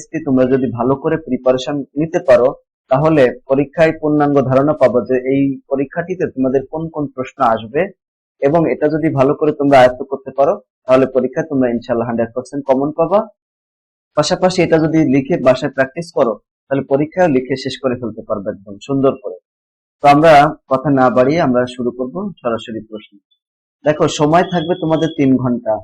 পরীক্ষা তোমরা যদি ভালো করে প্রিপারেশন নিতে পারো, তাহলে পরীক্ষায় পূর্ণাঙ্গ ধারণা পাবো যে এই পরীক্ষাটিতে তোমাদের কোন কোন প্রশ্ন আসবে এবং এটা যদি ভালো করে তোমরা আয়ত্ত করতে পারো, তাহলে পরীক্ষায় তোমরা ইনশাল্লাহ হান্ড্রেড পার্সেন্ট কমন পাবা। পাশাপাশি এটা যদি লিখে বাসায় প্র্যাকটিস করো, তাহলে পরীক্ষায় লিখে শেষ করে ফেলতে পারবে একদম সুন্দর করে। তো আমরা কথা না বাড়িয়ে আমরা শুরু করব সরাসরি প্রশ্ন। দেখো, সময় থাকবে তোমাদের তিন ঘণ্টা।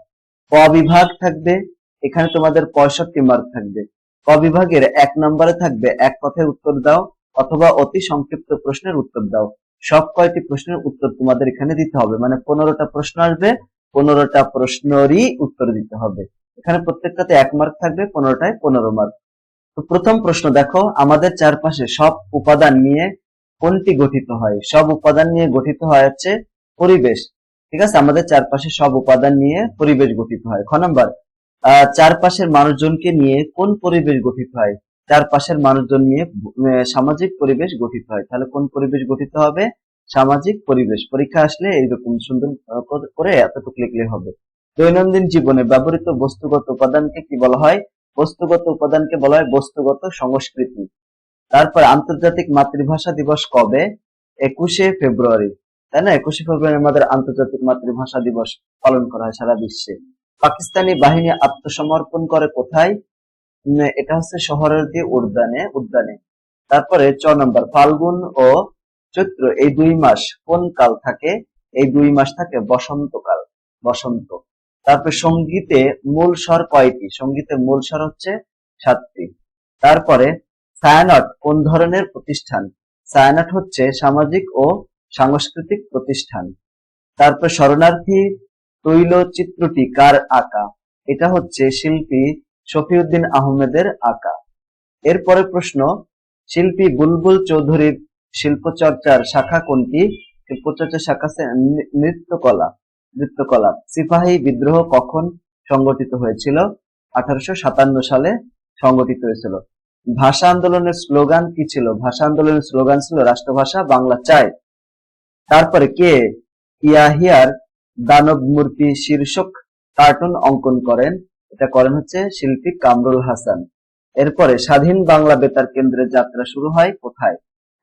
ক বিভাগ থাকবে, এখানে তোমাদের পঁয়ষট্টি মার্ক থাকবে। ক বিভাগের এক নম্বরে থাকবে এক কথায় উত্তর দাও অথবা অতি সংক্ষিপ্ত প্রশ্নের উত্তর দাও। সব কয়টি প্রশ্নের উত্তর তোমাদের এখানে দিতে হবে? মানে পনেরোটা প্রশ্ন আসবে, পনেরোটা প্রশ্নেরই উত্তর দিতে হবে। এখানে প্রত্যেকটাতে এক মার্ক থাকবে, পনেরোটায় পনেরো মার্ক তো প্রথম প্রশ্ন, দেখো, আমাদের চারপাশে সব উপাদান নিয়ে কোনটি গঠিত হয়? সব উপাদান নিয়ে গঠিত হয় হচ্ছে পরিবেশ। ঠিক আছে? আমাদের চারপাশে সব উপাদান নিয়ে পরিবেশ গঠিত হয়। খ নম্বর চারপাশের মানুষজনকে নিয়ে কোন পরিবেশ গঠিত হয়? চারপাশের মানুষজন নিয়ে সামাজিক পরিবেশ গঠিত হয়। তাহলে কোন পরিবেশ গঠিত হবে? সামাজিক পরিবেশ। পরীক্ষা আসলে এইরকম সুন্দর করে এতটুকু লিখলে হবে। দৈনন্দিন জীবনে ব্যবহৃত বস্তুগত উপাদানকে কি বলা হয়? বস্তুগত উপাদানকে বলা হয় বস্তুগত সংস্কৃতি। তারপর আন্তর্জাতিক মাতৃভাষা দিবস কবে? একুশে ফেব্রুয়ারি। তাই না? একুশে ফেব্রুয়ারি আমাদের আন্তর্জাতিক মাতৃভাষা দিবস পালন করা হয় সারা বিশ্বে। পাকিস্তানি বাহিনী আত্মসমর্পণ করে কোথায়? এটা হচ্ছে শহরের দিয়ে উদ্যানে উদ্যানে। তারপরে চ নম্বর, ফাল্গুন ও চৈত্র, এই দুই মাস কোন কাল থাকে? এই দুই মাস থাকে বসন্তকাল, বসন্ত। তারপরে সঙ্গীতে মূল স্বর কয়টি? সঙ্গীতে মূল স্বর হচ্ছে সাতটি। তারপরে সায়ানট কোন ধরনের প্রতিষ্ঠান? সায়ানট হচ্ছে সামাজিক ও সাংস্কৃতিক প্রতিষ্ঠান। তারপর শরণার্থী তৈল চিত্রটি কার আঁকা? এটা হচ্ছে শিল্পী শফিউদ্দিন আহমেদের আঁকা। এরপরে প্রশ্ন, শিল্পী বুলবুল চৌধুরীর শিল্পচর্চার শাখা কোনটি? শিল্পচর্চার শাখা নৃত্যকলা। নৃত্যকলা সিপাহী বিদ্রোহ কখন সংগঠিত হয়েছিল? আঠারোশো সাতান্ন সালে সংগঠিত হয়েছিল। ভাষা আন্দোলনের স্লোগান কি ছিল? ভাষা আন্দোলনের স্লোগান ছিল রাষ্ট্রভাষা, বাংলা চাই। তারপরে কে? ইয়াহিয়ার দানব মূর্তি শীর্ষক কার্টুন অঙ্কন করেন। এটা করেন হচ্ছে শিল্পী কামরুল হাসান। এরপরে স্বাধীন বাংলা বেতার কেন্দ্রের যাত্রা শুরু হয় কোথায়?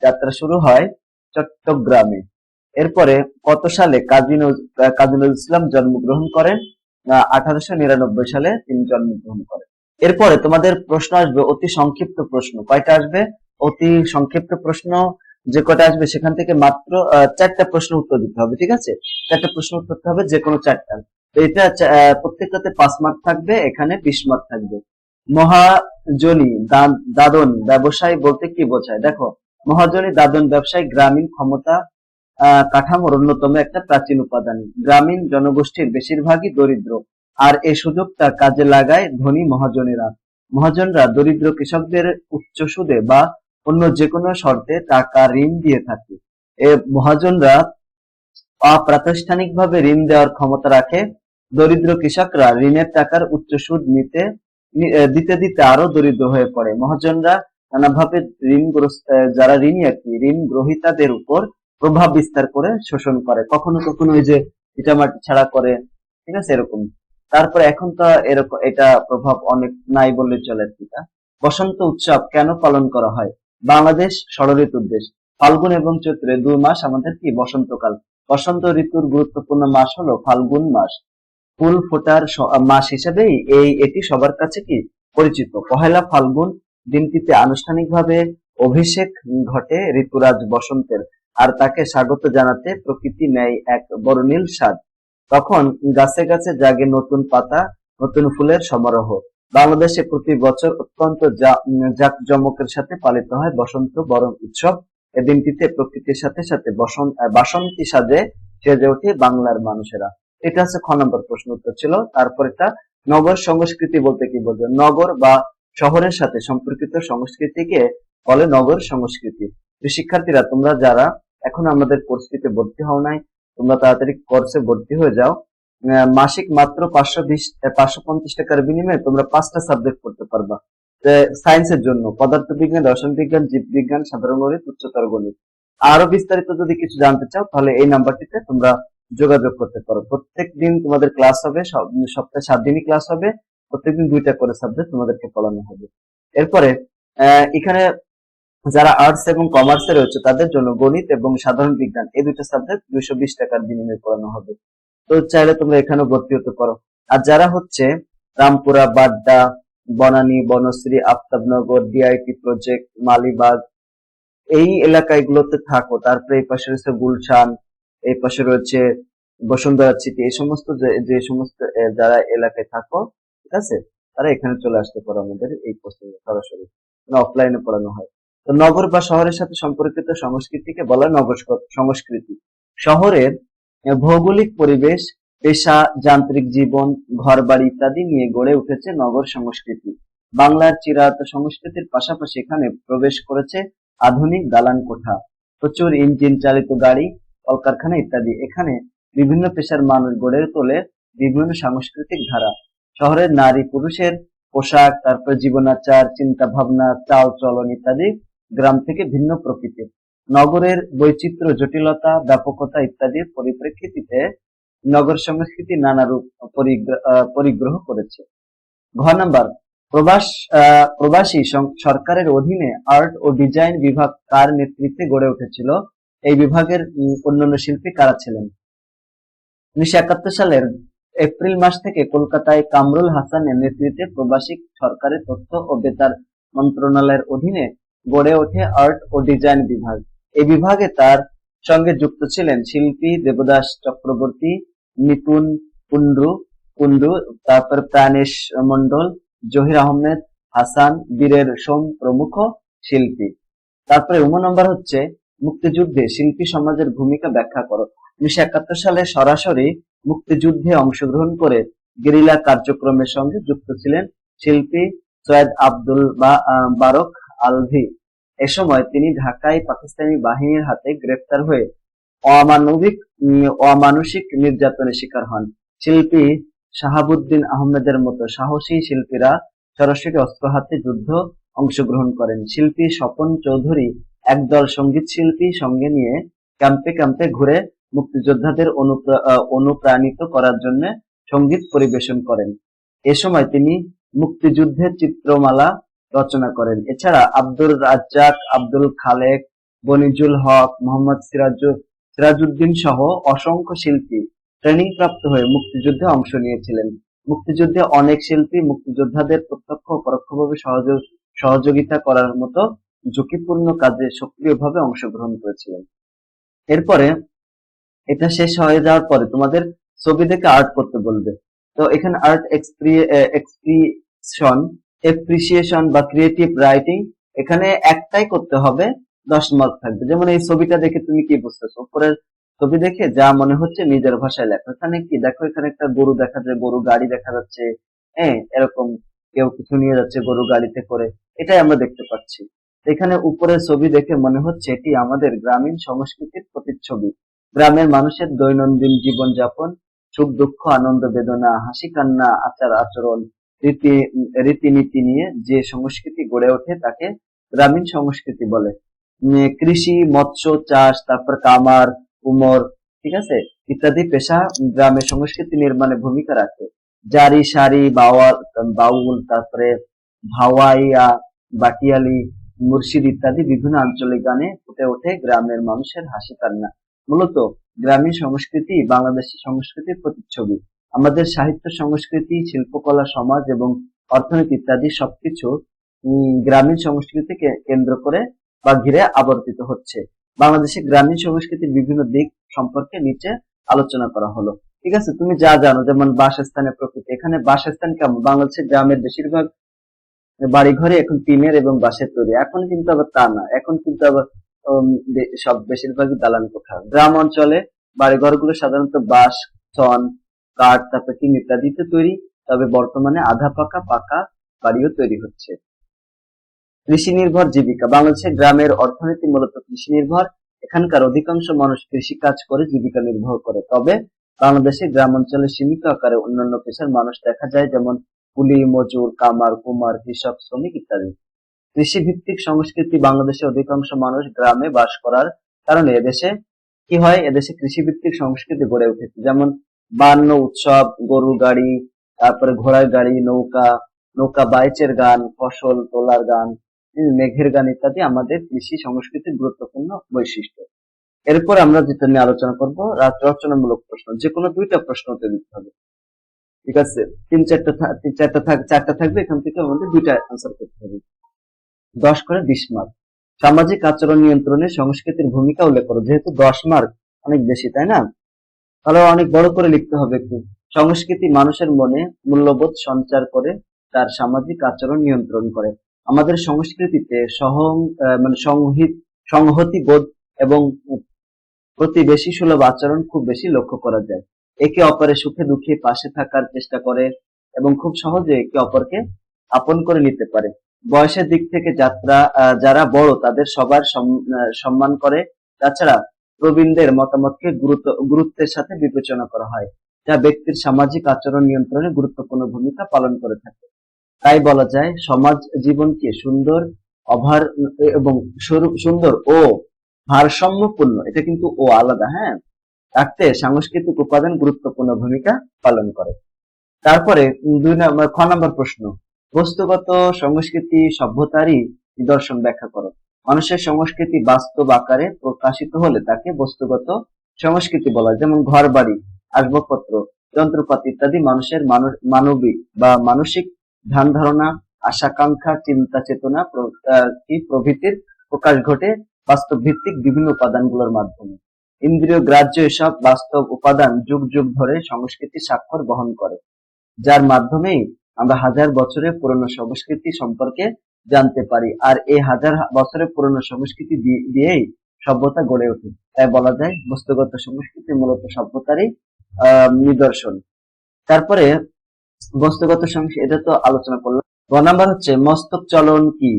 যাত্রা শুরু হয় চট্টগ্রামে। এরপরে কত সালে কাজী নজ- নজরুল ইসলাম জন্মগ্রহণ করেন? আঠারোশো নিরানব্বই সালে তিনি জন্মগ্রহণ করেন। এরপরে তোমাদের প্রশ্ন আসবে অতি সংক্ষিপ্ত প্রশ্ন। কয়টা আসবে? অতি সংক্ষিপ্ত প্রশ্ন। যে কয়টা আসবে সেখান থেকে মাত্র চারটা প্রশ্ন উত্তর দিতে হবে, ঠিক আছে? চারটা প্রশ্ন উত্তর হবে যে কোনো চারটা। এটা প্রত্যেকটাতে পাঁচ মার্ক থাকবে, এখানে বিশ মার্ক থাকবে। মহাজনী দাদন ব্যবসায় বলতে কি বোঝায়? দেখো, মহাজনী দাদন ব্যবসায় গ্রামীণ ক্ষমতা কাঠামোর অন্যতম একটা প্রাচীন উপাদান। গ্রামীণ জনগোষ্ঠীর বেশিরভাগই দরিদ্র, আর এই সুযোগটা কাজে লাগায় ধনী মহাজনেরা। মহাজনরা দরিদ্র কৃষকদের উচ্চ সুদে বা অন্য যে কোনো শর্তে টাকা, ঋণ দিয়ে থাকে। এ মহাজনরা অপ্রাতিষ্ঠানিকভাবে ঋণ দেওয়ার ক্ষমতা রাখে। দরিদ্র কৃষকরা ঋণের টাকার উচ্চ সুদ নিতে দিতে দিতে আরও দরিদ্র হয়ে পড়ে। মহাজনরা নানাভাবে ঋণ যারা ঋণী আর কি ঋণ গ্রহীতাদের উপর প্রভাব বিস্তার করে শোষণ করে। কখনো কখনো ওই যে ইটামাটি ছাড়া করে, ঠিক আছে, এরকম। তারপরে এখন তো এরকম এটা প্রভাব অনেক নাই বললে চলে আর বসন্ত উৎসব কেন পালন করা হয়? বাংলাদেশ ষড়ঋতুর দেশ। ফাল্গুন এবং চৈত্রে দুই মাস আমাদের কি বসন্তকাল? বসন্ত ঋতুর গুরুত্বপূর্ণ মাস হলো ফাল্গুন মাস। ফুল ফোটার মাস হিসেবেই এই, এটি সবার কাছে কি পরিচিত? পহেলা ফাল্গুন দিনটিতে আনুষ্ঠানিকভাবে অভিষেক ঘটে ঋতুরাজ বসন্তের। আর তাকে স্বাগত জানাতে প্রকৃতি নেয় এক বর্ণিল স্বাদ। তখন গাছে গাছে জাগে নতুন পাতা, নতুন ফুলের সমারোহ। বাংলাদেশে প্রতি বছর অত্যন্ত জাঁকজমকের সাথে পালিত হয় বসন্ত বরণ উৎসব। এ দিনটিতে প্রকৃতির সাথে সাথে বসন্ত বাসন্তী সাজে সেজে ওঠে বাংলার মানুষেরা। এটা হচ্ছে খ নম্বর প্রশ্ন উত্তর ছিল। তারপর এটা নগর সংস্কৃতি বলতে কি বলবে নগর বা শহরের সাথে সম্পর্কিত সংস্কৃতিকে বলে নগর সংস্কৃতি। শিক্ষার্থীরা, তোমরা যারা এখন আমাদের কোর্সটিতে ভর্তি হও নাই। তোমরা তাড়াতাড়ি কোর্সে ভর্তি হয়ে যাও। মাসিক মাত্র পাঁচশো বিশ পাঁচশো পঞ্চাশ টাকার বিনিময়ে তোমরা পাঁচটা সাবজেক্ট পড়তে পারবা। সায়েন্সের জন্য পদার্থবিজ্ঞান রসায়ন বিজ্ঞান জীববিজ্ঞান, সাধারণ গণিত, উচ্চতর গণিত। আরও বিস্তারিত যদি কিছু জানতে চাও, তাহলে এই নাম্বারটিতে তোমরা যোগাযোগ করতে পারো। প্রত্যেক দিন তোমাদের ক্লাস হবে সপ্তাহে সাত দিনই ক্লাস হবে। প্রত্যেকদিন দুইটা করে সাবজেক্ট তোমাদেরকে পড়ানো হবে। এরপরে এখানে যারা আর্টস এবং কমার্সে রয়েছে, তাদের জন্য গণিত এবং সাধারণ বিজ্ঞান এই দুটো সাবজেক্ট দুইশো বিশ টাকার বিনিময়ে পড়ানো হবে। তো চাইলে তোমরা এখানে ভর্তি হতে পারো। আর যারা হচ্ছে রামপুরা, বাড্ডা, বনানী, বনশ্রী, আফতাবনগর ডিআইটি প্রজেক্ট মালিবাগ, এই এলাকাগুলোতে থাকো। তারপরে এই পাশে রয়েছে গুলশান, এই পাশে রয়েছে বসুন্ধরা সিটি এই সমস্ত যে- সমস্ত যারা এলাকায় থাকো, ঠিক আছে? তারা এখানে চলে আসতে পারো আমাদের এই কোচিং সরাসরি। অফলাইনে পড়ানো হয়। তো নগর বা শহরের সাথে সম্পর্কিত সংস্কৃতিকে বলা নগর সংস্কৃতি। শহরের ভৌগোলিক পরিবেশ, পেশা, যান্ত্রিক জীবন, ঘরবাড়ি ইত্যাদি নিয়ে গড়ে উঠেছে নগর সংস্কৃতি। বাংলার চিরায়ত সংস্কৃতির পাশাপাশি এখানে প্রবেশ করেছে আধুনিক দালান কোঠা, প্রচুর ইঞ্জিন চালিত গাড়ি কলকারখানা ইত্যাদি। এখানে বিভিন্ন পেশার মানুষ গড়ে তোলে বিভিন্ন সাংস্কৃতিক ধারা। শহরের নারী পুরুষের পোশাক, তারপর জীবনাচার চিন্তা ভাবনা চাল চলন ইত্যাদি গ্রাম থেকে ভিন্ন প্রকৃতির। নগরের বৈচিত্র্য, জটিলতা, ব্যাপকতা ইত্যাদির পরিপ্রেক্ষিতে নগর সংস্কৃতি নানা রূপ পরিগ্রহ করেছে। ঘ নাম্বার, প্রবাস প্রবাসী সরকারের অধীনে আর্ট ও ডিজাইন বিভাগ কার নেতৃত্বে গড়ে উঠেছিল? এই বিভাগের অন্যান্য শিল্পী কারা ছিলেন? উনিশশো একাত্তর সালের এপ্রিল মাস থেকে কলকাতায় কামরুল হাসানের নেতৃত্বে প্রবাসী সরকারের তথ্য ও বেতার মন্ত্রণালয়ের অধীনে গড়ে ওঠে আর্ট ও ডিজাইন বিভাগ। এই বিভাগে তার সঙ্গে যুক্ত ছিলেন শিল্পী দেবদাস চক্রবর্তী নিপুণ কুন্ডু কুন্ডু তারপর প্রাণেশ মন্ডল জহির আহমেদ, হাসান, বীরের সোম প্রমুখ শিল্পী। তারপরে উম নম্বর হচ্ছে মুক্তিযুদ্ধে শিল্পী সমাজের ভূমিকা ব্যাখ্যা করো। উনিশশো একাত্তর সালে সরাসরি মুক্তিযুদ্ধে অংশগ্রহণ করে গেরিলা কার্যক্রমের সঙ্গে যুক্ত ছিলেন শিল্পী সৈয়দ আব্দুল বা- বারক আলভি। এ সময় তিনি ঢাকায় পাকিস্তানি বাহিনীর হাতে গ্রেফতার হয়ে অমানবিক অমানসিক নির্যাতনের শিকার হন। শিল্পী শাহাবুদ্দিন আহমেদের মতো সাহসী শিল্পীরা সরাসরি অস্ত্র হাতে যুদ্ধ অংশগ্রহণ করেন। শিল্পী স্বপন চৌধুরী একদল সংগীত শিল্পী সঙ্গে নিয়ে ক্যাম্পে ক্যাম্পে ঘুরে মুক্তিযোদ্ধাদের অনুপ্রাণিত করার জন্য সংগীত পরিবেশন করেন। এ সময় তিনি মুক্তিযুদ্ধের চিত্রমালা রচনা করেন। এছাড়া আব্দুর রাজ্জাক, আব্দুল খালেক, বনিজুল হক, মোহাম্মদ সিরাজু সিরাজউদ্দিন সহ অসংখ্য শিল্পী ট্রেনিং প্রাপ্ত হয়ে মুক্তিযুদ্ধে অংশ নিয়েছিলেন। মুক্তিযুদ্ধে অনেক শিল্পী মুক্তিযোদ্ধাদের প্রত্যক্ষ ও পরোক্ষভাবে সহযোগ সহযোগিতা করার মতো ঝুঁকিপূর্ণ কাজে সক্রিয়ভাবে অংশগ্রহণ করেছিলেন। এরপরে এটা শেষ হয়ে যাওয়ার পরে তোমাদের ছবি দেখে আর্ট করতে বলবে। তো এখানে আর্ট এক্সপ্রিশন এপ্রিসিয়েশন বা ক্রিয়েটিভ রাইটিং এখানে একটাই করতে হবে, দশ মার্ক থাকবে। যেমন এই ছবিটা দেখে তুমি কি বুঝতেছো? উপরের ছবি দেখে যা মনে হচ্ছে নিজের ভাষায় লেখো। এখানে কি? দেখো, এখানে একটা গরু দেখা যায়, গরু গাড়ি দেখা যাচ্ছে হ্যাঁ এরকম কেউ কিছু নিয়ে যাচ্ছে গরু গাড়িতে করে। এটাই আমরা দেখতে পাচ্ছি। এখানে উপরের ছবি দেখে মনে হচ্ছে এটি আমাদের গ্রামীণ সংস্কৃতির প্রতিচ্ছবি। গ্রামের মানুষের দৈনন্দিন জীবনযাপন, সুখ, দুঃখ, আনন্দ, বেদনা, হাসি, কান্না, আচার, আচরণ রীতি, রীতিনীতি নিয়ে যে সংস্কৃতি গড়ে ওঠে তাকে গ্রামীণ সংস্কৃতি বলে। কৃষি, মৎস্য, চাষ, তারপর কামার উমর ঠিক আছে? ইত্যাদি পেশা গ্রামের সংস্কৃতি নির্মাণে ভূমিকা রাখে। জারি, সারি, বাওয়াল, বাউল, তারপরে ভাওয়াইয়া, বাটিয়ালি, মুর্শিদ ইত্যাদি বিভিন্ন আঞ্চলিক গানে ফুটে ওঠে গ্রামের মানুষের হাসি কান্না মূলত গ্রামীণ সংস্কৃতি বাংলাদেশের সংস্কৃতির প্রতিচ্ছবি। আমাদের সাহিত্য, সংস্কৃতি, শিল্পকলা, সমাজ এবং অর্থনীতি ইত্যাদি সবকিছু গ্রামীণ সংস্কৃতিকে কেন্দ্র করে বা ঘিরে আবর্তিত হচ্ছে। বাংলাদেশের গ্রামীণ সংস্কৃতির বিভিন্ন দিক সম্পর্কে নিচে আলোচনা করা হলো। ঠিক আছে? তুমি যা জানো, যেমন বাসস্থানের প্রকৃতি। এখানে বাসস্থান কেমন? বাংলাদেশের গ্রামের বেশিরভাগ বাড়িঘরে এখন টিনের এবং বাঁশের তৈরি। এখন কিন্তু আবার তা না। এখন কিন্তু আবার সব বেশিরভাগই দালান কোঠা। গ্রাম অঞ্চলে বাড়িঘরগুলো সাধারণত বাঁশ ছন কাঠ, তারপর টিন ইত্যাদিতে তৈরি, তবে বর্তমানে আধা পাকা পাকা বাড়িও তৈরি হচ্ছে। কৃষি নির্ভর জীবিকা। বাংলাদেশের গ্রামের অর্থনীতি মূলত কৃষি নির্ভর। এখানকার অধিকাংশ মানুষ কৃষি কাজ করে, জীবিকা নির্বাহ করে। তবে বাংলাদেশের গ্রাম অঞ্চলে সীমিত আকারে অন্যান্য পেশার মানুষ দেখা যায়, যেমন কুলি মজুর, কামার, কুমার, কৃষক, শ্রমিক ইত্যাদি। কৃষি ভিত্তিক সংস্কৃতি বাংলাদেশে অধিকাংশ মানুষ গ্রামে বাস করার কারণে এদেশে কি হয়? এদেশে কৃষি ভিত্তিক সংস্কৃতি গড়ে উঠেছে। যেমন বান্ন উৎসব গরু গাড়ি, তারপরে ঘোড়ার গাড়ি, নৌকা নৌকা বাইচের গান, ফসল, তোলার গান মেঘের গান ইত্যাদি আমাদের কৃষি সংস্কৃতির গুরুত্বপূর্ণ বৈশিষ্ট্য। এরপর আমরা যেটা নিয়ে আলোচনা করব রচনামূলক প্রশ্ন যে কোনো দুইটা প্রশ্ন দিতে হবে। ঠিক আছে? তিন চারটা তিন চারটা থাক চারটা থাকবে, এখান থেকে আমাদের দুইটা আনসার করতে হবে। দশ করে বিশ মার্ক সামাজিক আচরণ নিয়ন্ত্রণে সংস্কৃতির ভূমিকা উল্লেখ করো, যেহেতু দশ মার্ক অনেক বেশি, তাই না? তাহলে অনেক বড় করে লিখতে হবে একটু। সংস্কৃতি মানুষের মনে মূল্যবোধ সঞ্চার করে, তার সামাজিক আচরণ নিয়ন্ত্রণ করে। আমাদের সংস্কৃতিতে সহং মানে সংহিত, সংহতি বোধ এবং প্রতিবেশী সুলভ আচরণ খুব বেশি লক্ষ্য করা যায়। একে অপরের সুখে দুঃখে পাশে থাকার চেষ্টা করে এবং খুব সহজে একে অপরকে আপন করে নিতে পারে। বয়সের দিক থেকে যাত্রা যারা বড় তাদের সবার সম্মান করে। তাছাড়া প্রবীণদের মতামতকে গুরুত্ব, গুরুত্বের সাথে বিবেচনা করা হয়, যা ব্যক্তির সামাজিক আচরণ নিয়ন্ত্রণে গুরুত্বপূর্ণ ভূমিকা পালন করে থাকে। তাই বলা যায়, সমাজ জীবনকে সুন্দর, অভার, এবং সুন্দর ও ভারসাম্যপূর্ণ, এটা কিন্তু ও আলাদা হ্যাঁ? রাখতে সাংস্কৃতিক উপাদান গুরুত্বপূর্ণ ভূমিকা পালন করে। তারপরে দুই নম্বর খ নম্বর প্রশ্ন, বস্তুগত, সংস্কৃতি, সভ্যতারই নিদর্শন ব্যাখ্যা করো। মানুষের সংস্কৃতি বাস্তব আকারে প্রকাশিত হলে তাকে বস্তুগত সংস্কৃতি বলা হয়, যেমন ঘর বাড়ি আসবাবপত্র, যন্ত্রপাতি ইত্যাদি মানুষের মানবিক বা মানসিক ধ্যান ধারণা আশাকাঙ্ক্ষা, চিন্তা চেতনা প্রভৃতির প্রকাশ ঘটে বাস্তব ভিত্তিক বিভিন্ন উপাদানগুলোর মাধ্যমে। ইন্দ্রিয়, গ্রাহ্য এসব বাস্তব উপাদান যুগ যুগ ধরে সংস্কৃতি স্বাক্ষর বহন করে, যার মাধ্যমেই আমরা হাজার বছরের পুরনো সংস্কৃতি সম্পর্কে জানতে পারি। আর এই হাজার বছরের পুরনো সংস্কৃতি দিয়েই সভ্যতা গড়ে ওঠে। তাই বলা যায় বস্তুগত সংস্কৃতি মূলত সভ্যতারই নিদর্শন। তারপরে বস্তুগত সংস্কৃতি, এটা তো আলোচনা করলাম। গ নাম্বার হচ্ছে মস্তক চলন কি?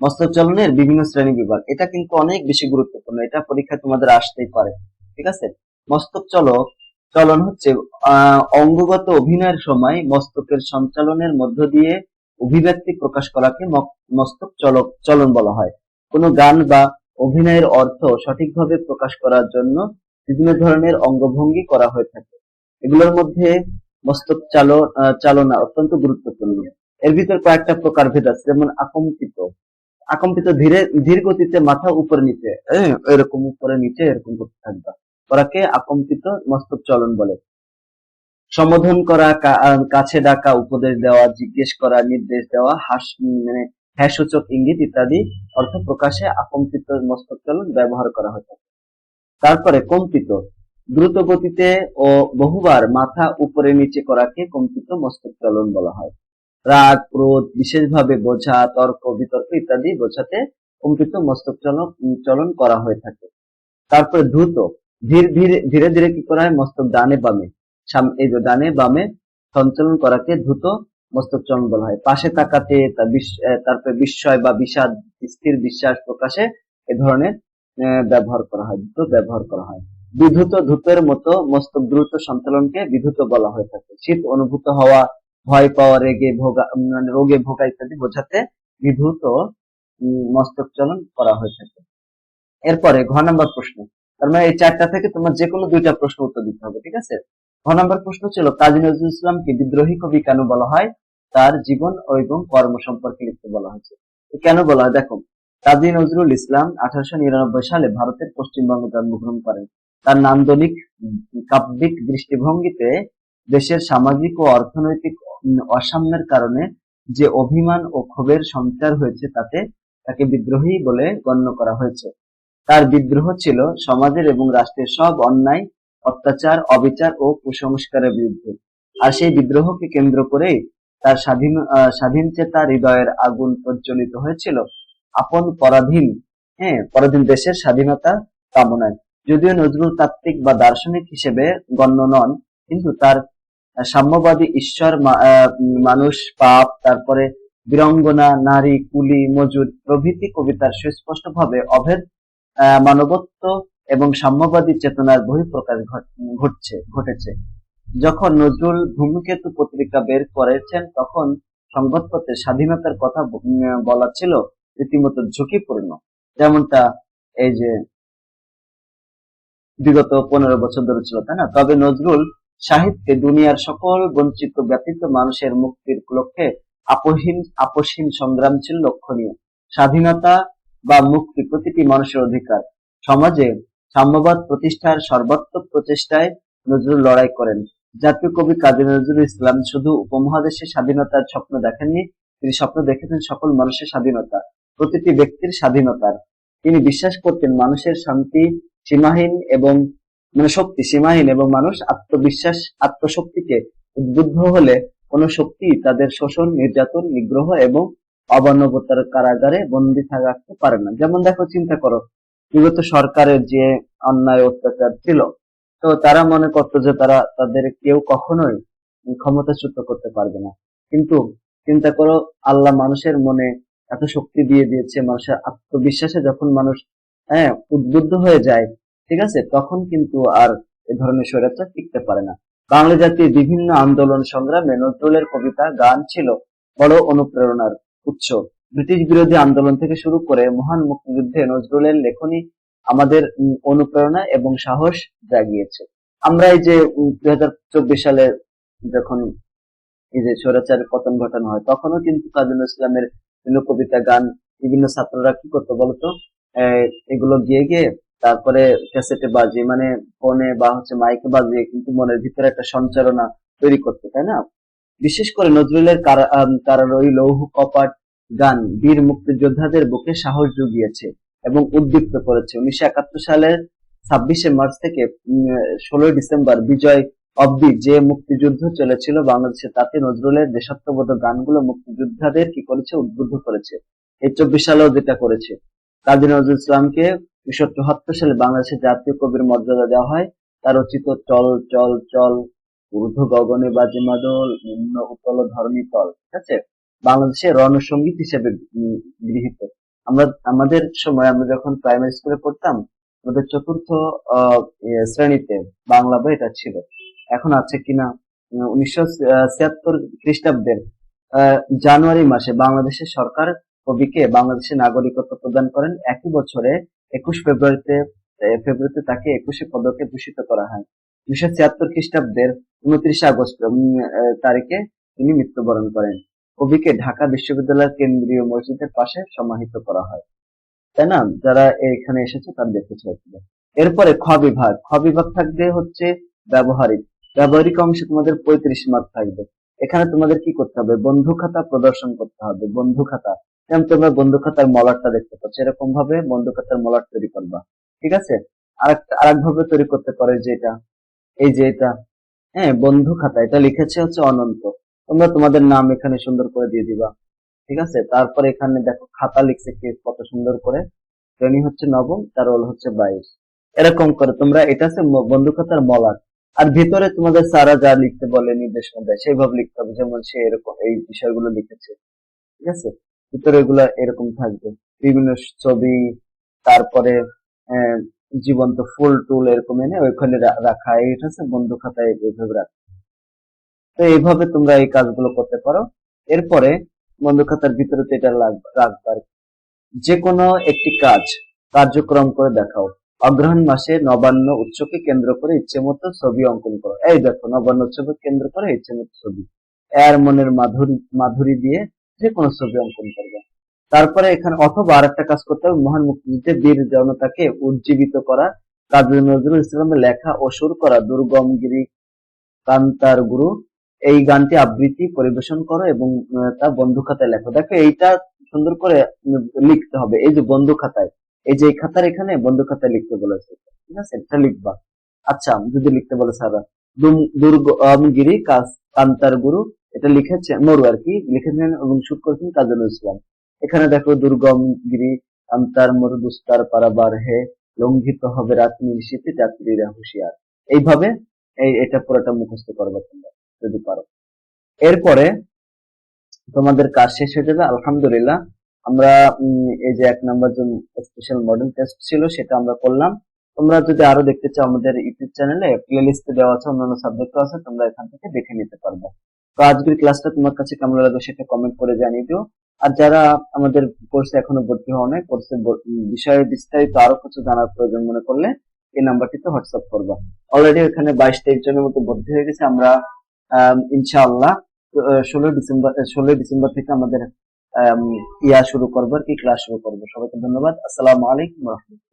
মস্তক চলনের বিভিন্ন শ্রেণি বিভাগ। এটা কিন্তু অনেক বেশি গুরুত্বপূর্ণ। এটা পরীক্ষায় তোমাদের আসতেই পারে। ঠিক আছে? মস্তক চলক, চলন হচ্ছে অঙ্গগত অভিনয়ের সময় মস্তকের সঞ্চালনের মধ্য দিয়ে অভিব্যক্তি প্রকাশ করাকে মস্তক চলক, চলন বলা হয়। কোনো গান বা অভিনয়ের অর্থ সঠিকভাবে প্রকাশ করার জন্য বিভিন্ন ধরনের অঙ্গভঙ্গি করা হয়ে থাকে। এগুলোর মধ্যে মস্তক চালন চালনা অত্যন্ত গুরুত্বপূর্ণ। এর ভিতর কয়েকটা প্রকারভেদ আছে, যেমন আকম্পিত। আকম্পিত ধীরে, ধীর গতিতে মাথা উপরে নিচে এরকম উপরে নিচে এরকম করতে থাকবা। ওরাকে আকম্পিত মস্তক চলন বলে। সম্বোধন করা কাছে ডাকা, উপদেশ দেওয়া, জিজ্ঞেস করা, নির্দেশ দেওয়া, হাস মানে হ্যাঁ সূচক, ইঙ্গিত ইত্যাদি অর্থ প্রকাশে আকম্পিত মস্তক চলন ব্যবহার করা হয়ে থাকে তারপরে কম্পিত, দ্রুত গতিতে ও বহুবার মাথা উপরে নিচে করাকে কম্পিত মস্তক চলন বলা হয়। রাগ, ক্রোধ, বিশেষভাবে বোঝা, তর্ক, বিতর্ক ইত্যাদি বোঝাতে কম্পিত মস্তক চলন চলন করা হয়ে থাকে। তারপরে দ্রুত, ধীরে ধীরে ধীরে ধীরে কি করা হয়? মস্তক ডানে বামে। ডানে বামে সঞ্চালন করাকে দ্রুত মস্তক চলন বলা হয়। পাশে তাকাতে তারপরে বিস্ময় বা বিষাদ, স্থির বিশ্বাস প্রকাশে এ ধরনের ব্যবহার করা হয়, দ্রুত ব্যবহার করা হয়। বিধুত ধূতের মতো মস্তক দ্রুত সঞ্চালনকে বিধুত বলা হয়ে থাকে। শীত অনুভূত হওয়া, ভয় পাওয়া, রেগে ভোগা মানে রোগে ভোগা ইত্যাদি বোঝাতে বিধুত মস্তক চলন করা হয়ে থাকে। এরপরে ঘ নাম্বার প্রশ্ন। তার মানে এই চারটা থেকে তোমার যে কোনো দুইটা প্রশ্ন উত্তর দিতে হবে, ঠিক আছে? ঘ নাম্বার প্রশ্ন ছিল, কাজী নজরুল ইসলামকে বিদ্রোহী কবি কেন বলা হয়? তার জীবন এবং কর্ম সম্পর্কে লিখতে বলা হয়েছে। কেন বলা হয়? দেখো, কাজী নজরুল ইসলাম আঠারোশো নিরানব্বই সালে ভারতের পশ্চিমবঙ্গে জন্মগ্রহণ করেন। তার নান্দনিক কাব্যিক দৃষ্টিভঙ্গিতে দেশের সামাজিক ও অর্থনৈতিক অসাম্যের কারণে যে অভিমান ও ক্ষোভের সঞ্চার হয়েছে, তাতে তাকে বিদ্রোহী বলে গণ্য করা হয়েছে। তার বিদ্রোহ ছিল সমাজের এবং রাষ্ট্রের সব অন্যায় অত্যাচার, অবিচার ও কুসংস্কারের বিরুদ্ধে। আর সেই বিদ্রোহকে কেন্দ্র করে তার স্বাধীন স্বাধীন চেতা হৃদয়ের আগুন প্রজ্বলিত হয়েছিল। আপন পরাধীন হ্যাঁ পরাধীন দেশের স্বাধীনতা কামনায়। যদিও নজরুল তাত্ত্বিক বা দার্শনিক হিসেবে গণ্য নন, কিন্তু তার সাম্যবাদী ঈশ্বর মানুষ, পাপ, তারপরে বীরঙ্গনা, নারী, কুলি, মজুদ প্রভৃতি কবিতার সুস্পষ্টভাবে অভেদ মানবত্ব এবং সাম্যবাদী চেতনার বহিঃপ্রকাশ ঘটছে, ঘটেছে। যখন নজরুল ধূমকেতু পত্রিকা বের করেছেন, তখন সংবাদপত্রে স্বাধীনতার কথা বলা ছিল রীতিমতো ঝুঁকিপূর্ণ। যেমনটা এই যে বিগত পনেরো বছর ধরে ছিল, তাই না? তবে নজরুল সাহিত্যে দুনিয়ার সকল বঞ্চিত ব্যতীত মানুষের মুক্তির লক্ষ্যে আপহীন আপোষহীন সংগ্রাম ছিল লক্ষণীয়। স্বাধীনতা বা মুক্তি প্রতিটি মানুষের অধিকার। সমাজে সাম্যবাদ প্রতিষ্ঠার সর্বাত্মক প্রচেষ্টায় নজরুল লড়াই করেন। জাতীয় কবি কাজী নজরুল ইসলাম শুধু উপমহাদেশের স্বাধীনতার স্বপ্ন দেখেননি, তিনি স্বপ্ন দেখেছেন সকল মানুষের স্বাধীনতা, প্রতিটি ব্যক্তির স্বাধীনতার। তিনি বিশ্বাস করতেন মানুষের শান্তি সীমাহীন এবং মানে শক্তি সীমাহীন এবং মানুষ আত্মবিশ্বাস, আত্মশক্তিকে উদ্বুদ্ধ হলে কোন শক্তি তাদের শোষণ, নির্যাতন, নিগ্রহ এবং অবানবতার কারাগারে বন্দী থাকতে পারে না। যেমন দেখো, চিন্তা করো বিগত সরকারের যে অন্যায় অত্যাচার ছিল, তো তারা মনে করতো যে তারা তাদের কেউ কখনোই ক্ষমতাচ্যুত করতে পারবে না। কিন্তু চিন্তা করো, আল্লাহ মানুষের মনে এত শক্তি দিয়ে দিয়েছে, মানুষের আত্মবিশ্বাসে যখন মানুষ হ্যাঁ উদ্বুদ্ধ হয়ে যায়, ঠিক আছে, তখন কিন্তু আর এ ধরনের স্বৈরাচার টিকতে পারে না। বাংলা জাতির বিভিন্ন আন্দোলন সংগ্রামে নজরুলের কবিতা গান ছিল বড় অনুপ্রেরণার উৎস। ব্রিটিশ বিরোধী আন্দোলন থেকে শুরু করে মহান মুক্তিযুদ্ধে নজরুলের লেখনী আমাদের অনুপ্রেরণা এবং সাহস জাগিয়েছে। আমরা এই যে দুই হাজার চব্বিশ সালে যখন এই যে স্বৈরাচারের পতন ঘটানো হয়, তখনও কিন্তু কাজী ইসলামের কবিতা, গান বিভিন্ন ছাত্ররা কি করতো বলতো? এগুলো গিয়ে গিয়ে তারপরে ক্যাসেটে বাজিয়ে মানে ফোনে বা হচ্ছে মাইকে বাজিয়ে কিন্তু মনের ভিতরে একটা সঞ্চারণা তৈরি করতো, তাই না? বিশেষ করে নজরুলের কারা- কারারই লৌহ কপাট গান বীর মুক্তিযোদ্ধাদের বুকে সাহস জুগিয়েছে এবং উদ্দীপ্ত করেছে। উনিশশো একাত্তর সালের ছাব্বিশে মার্চ থেকে ষোলোই ডিসেম্বর বিজয় অবধি যে মুক্তিযুদ্ধ চলেছিল বাংলাদেশে, তাতে নজরুলের দেশাত্মবোধক গানগুলো মুক্তিযোদ্ধাদের কি করেছে, উদ্বুদ্ধ করেছে। এই চব্বিশ সালেও যেটা করেছে। কাজী নজরুল ইসলামকে উনিশশো চুয়াত্তর সালে বাংলাদেশের জাতীয় কবির মর্যাদা দেওয়া হয়। তার রচিত চল চল চল, ঊর্ধ্ব গগনে বাজে মাদল, নিম্ন উতল ধরণী তল, ঠিক আছে? বাংলাদেশের রণসঙ্গীত হিসেবে গৃহীত। আমরা, আমাদের সময় আমরা যখন প্রাইমারি স্কুলে পড়তাম, আমাদের চতুর্থ শ্রেণীতে বাংলা বই এটা ছিল। এখন আছে কিনা? উনিশশো ছিয়াত্তর খ্রিস্টাব্দের জানুয়ারি মাসে বাংলাদেশের সরকার কবিকে বাংলাদেশের নাগরিকত্ব প্রদান করেন। একই বছরে একুশ ফেব্রুয়ারিতে ফেব্রুয়ারিতে তাকে একুশে পদকে ভূষিত করা হয়। উনিশশো ছিয়াত্তর খ্রিস্টাব্দের উনত্রিশে আগস্ট তারিখে তিনি মৃত্যুবরণ করেন। কবিকে ঢাকা বিশ্ববিদ্যালয়ের কেন্দ্রীয় মসজিদের পাশে সমাহিত করা হয়। তাই না? যারা এখানে এসেছে তারা দেখতে চাইছিল। এরপরে খ বিভাগ। খ বিভাগ থাকবে হচ্ছে ব্যবহারিক। ব্যবহারিক অংশে তোমাদের পঁয়ত্রিশ মার্ক থাকবে। এখানে তোমাদের কি করতে হবে? বন্ধু খাতা প্রদর্শন করতে হবে। বন্ধু খাতা। যেমন তোমরা বন্ধু খাতার মলারটা দেখতে পাচ্ছ, এরকম ভাবে বন্ধু খাতার মলার তৈরি করবা। ঠিক আছে? আরেকটা আরেক ভাবে তৈরি করতে পারে যে এটা। এই যে এটা। হ্যাঁ বন্ধু খাতা। এটা লিখেছে হচ্ছে অনন্ত। তোমরা তোমাদের নাম এখানে সুন্দর করে দিয়ে দিবা। ঠিক আছে? তারপরে এখানে দেখো, খাতা লিখছে কে কত সুন্দর করে। শ্রেণি হচ্ছে নবম, তার রোল হচ্ছে বাইশ। এরকম করে তোমরা, এটা হচ্ছে বন্ধু খাতার মলার আর ভিতরে তোমাদের সারা যা লিখতে বলে নির্দেশনা দেয় সেইভাবে লিখতে হবে, যেমন সে এরকম, এই বিষয়গুলো লিখেছে। ঠিক আছে? ভিতরে এগুলা এরকম থাকবে। বিভিন্ন ছবি, তারপরে জীবন্ত ফুল টুল এরকম এনে ওইখানে রাখা। এটা হচ্ছে বন্ধু খাতায় এইভাবে রাখা। তো এইভাবে তোমরা এই কাজগুলো করতে পারো। এরপরে বন্ধু খাতার ভিতরে তো এটা লাগ- রাখবে আর যে কোনো একটি কাজ কার্যক্রম করে দেখাও। অগ্রহণ মাসে নবান্ন উৎসবকে কেন্দ্র করে ইচ্ছে মতো ছবি অঙ্কন করো। এই দেখো, নবান্ন উৎসবকে কেন্দ্র করে ইচ্ছে মতো ছবি। এর মনের মাধুরী মাধুরী দিয়ে যে কোনো ছবি অঙ্কন করবে। তারপরে এখানে অথবা আরেকটা কাজ করতে হবে, মহান মুক্তিযুদ্ধে বীর জনতাকে উজ্জীবিত করা। কাজী নজরুল ইসলামের লেখা ও সুর করা দুর্গমগিরি কান্তার গুরু এই গানটি আবৃত্তি, পরিবেশন করো এবং তা বন্ধু খাতায় লেখো। দেখো, এইটা সুন্দর করে লিখতে হবে। এই যে বন্ধু খাতায়, এই যে খাতার এখানে বন্ধু খাতায় লিখতে বলেছে। ঠিক আছে? এটা লিখবা। আচ্ছা যদি লিখতে বলে সারা। দুর্গমগিরি কাজ কান্তার গুরু, এটা লিখেছে মরু আর কি, লিখেছেন এবং শুট করেছেন কাজী নজরুল ইসলাম। এখানে দেখো দুর্গমগিরি কান্তার মরু, দুস্তার পারাবার হে, লঙ্ঘিত হবে রাত নিশীতে যাত্রীরা হুঁশিয়ার। এইভাবে, এই, এটা পুরোটা মুখস্থ করবে তোমরা। যদি পারো। এরপরে তোমাদের কাজ শেষ হয়ে যাবে। আলহামদুলিল্লাহ আমরা এই যে এক নম্বর যে স্পেশাল মডেল টেস্ট ছিল সেটা আমরা করলাম। তোমরা যদি আরও দেখতে চাও আমাদের ইউটিউব চ্যানেলে প্লে লিস্টে দেওয়া আছে অন্যান্য সাবজেক্ট আছে তোমরা এখান থেকে দেখে নিতে পারবে। তো আজকের ক্লাসটা তোমার কাছে কেমন লাগবে সেটা কমেন্ট করে জানিয়ে দিও। আর যারা আমাদের কোর্সে এখনও ভর্তি হওয়া নাই কোর্সের বিষয়ে বিস্তারিত আরও কিছু জানার প্রয়োজন মনে করলে এই নাম্বারটিতে হোয়াটসঅ্যাপ করবা। অলরেডি এখানে বাইশ তেইশ জনের মতো ভর্তি হয়ে গেছে। আমরা আম, ইনশাআল্লাহ ষোলোই ডিসেম্বর ষোলোই ডিসেম্বর থেকে আমাদের আম, ইয়া শুরু করব কি ক্লাস শুরু করব। সবাইকে ধন্যবাদ। আসসালামু আলাইকুম রহমতুল্লাহ।